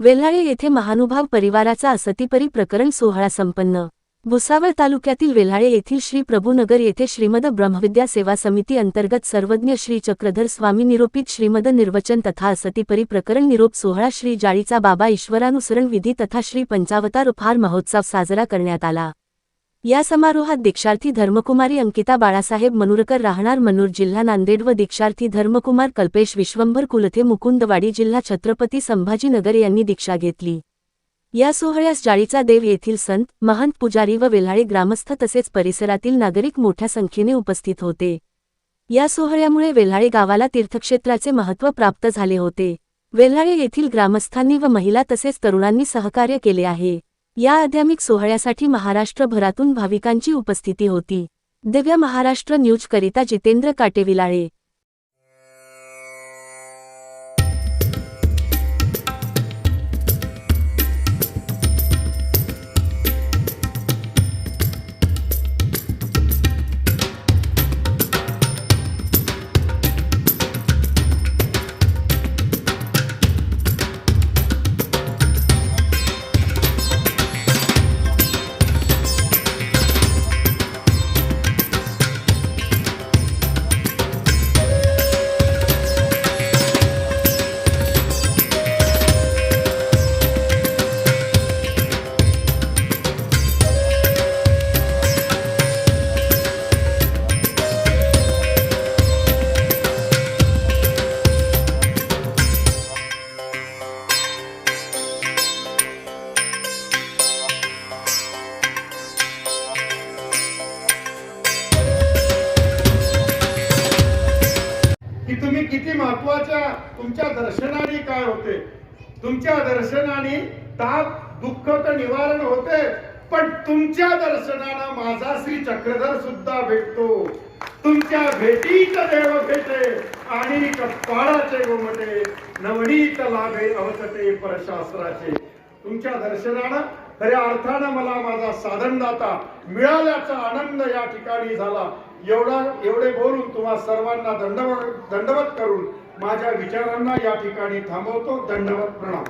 वेल्हाळे येथे महानुभाव परिवाराचा असतीपरी प्रकरण सोहळा संपन्न. भुसावळ तालुक्यातील वेल्हाळे येथील श्री प्रभुनगर येथे श्रीमद ब्रह्मविद्या सेवा समिती अंतर्गत सर्वज्ञ श्री चक्रधर स्वामी निरोपित श्रीमद निर्वचन तथा असतीपरी प्रकरण निरोप सोहळा श्री जाळीचा बाबा ईश्वरानुसरण विधी तथा श्री पंचावतार फार महोत्सव साजरा करण्यात आला. या समारोहात दीक्षार्थी धर्मकुमारी अंकिता बाळासाहेब मनुरकर राहणार मनूर जिल्हा नांदेड व दीक्षार्थी धर्मकुमार कल्पेश विश्वंभर कुलथे मुकुंदवाडी जिल्हा छत्रपती संभाजीनगर यांनी दीक्षा घेतली. या सोहळ्यास जाळीचा देव येथील संत महंत पुजारी व वेल्हाळे ग्रामस्थ तसेच परिसरातील नागरिक मोठ्या संख्येने उपस्थित होते. या सोहळ्यामुळे वेल्हाळे गावाला तीर्थक्षेत्राचे महत्त्व प्राप्त झाले होते. वेल्हाळे येथील ग्रामस्थांनी व महिला तसेच तरुणांनी सहकार्य केले आहे. या आध्यात्मिक सोहळ्यासाठी महाराष्ट्रभरातून भाविकांची उपस्थिती होती. दिव्य महाराष्ट्र न्यूजकरिता जितेंद्र काटेविलाळे. की तुम्ही किती महत्त्वाच्या तुमच्या दर्शनाने काय होते? तुमच्या दर्शनाने ताप दुःख तर निवारण होते पण तुमच्या दर्शनानं माझा श्री चक्रधर सुद्धा भेटतो. तुमच्या भेटीच देव भेटे आणि कपाळाचे गोमटे नवनीत लाभे अवसते परशास्त्राचे. तुमच्या दर्शनानं खऱ्या अर्थानं मला माझा साधनदाता मिळाल्याचा आनंद या ठिकाणी झाला. एवढा एवढे बोलून तुम्हा सर्वांना दंडव दंडवत करून माझ्या विचारांना या ठिकाणी थांबवतो. दंडवत प्रणाम.